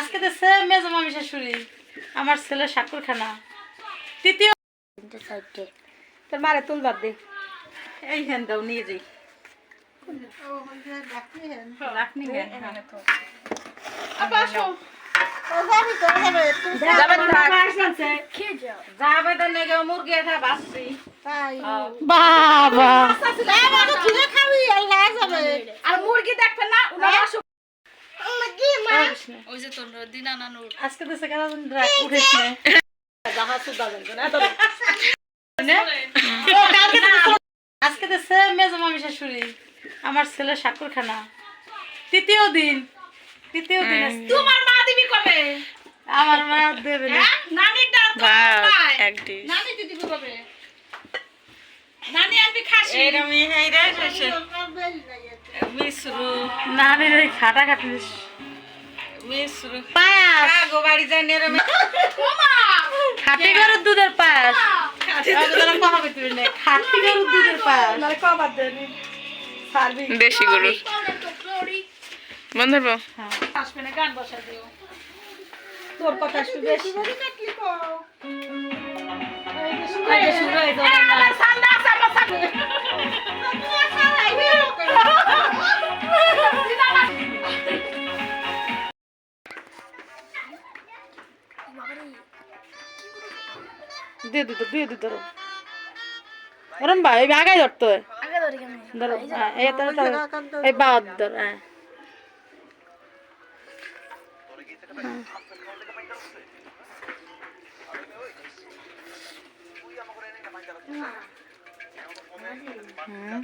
আজকে তো সে মেজো মামি শাশুড়ি। আমার ছেলে সাকুর খানা তৃতীয় তোর মারে তুল বাদ দে। এই হ্যান দাও নিয়ে যাই। বাবা। আর মুরগি দেখবেন না উনার অসুখ ওই যে তোর দিন আনানো আজকে তো সেখানে উঠেছ। আজকে তো সে মেজো মামি শাশুড়ি আমার ছেলে সাকুর খানা তৃতীয় দিন। তৃতীয় দিন তোমার মা দিবি কবে? আমার মা দেবে না। হ্যাঁ? নানি দিদি কবে? নানি আনবি খাসি। এরমি হেইরা শেষে মিশ্রু। নানির ওই খাটা খাটি মিশ্রু পায়াস ওমা খাটি গরুর দুধের পায়াস। খাটি গরুর দুধের পায়াস দেশি গরুর। বন্ধুর হ্যাঁ। আসবে না গান বসা দিও। তোর কথা শুনে দিয়ে দিত দিয়ে দিত ওরম ভাই আগাই ধরতো ধরো হ্যাঁ এই বাদ ধর হ্যাঁ। হুম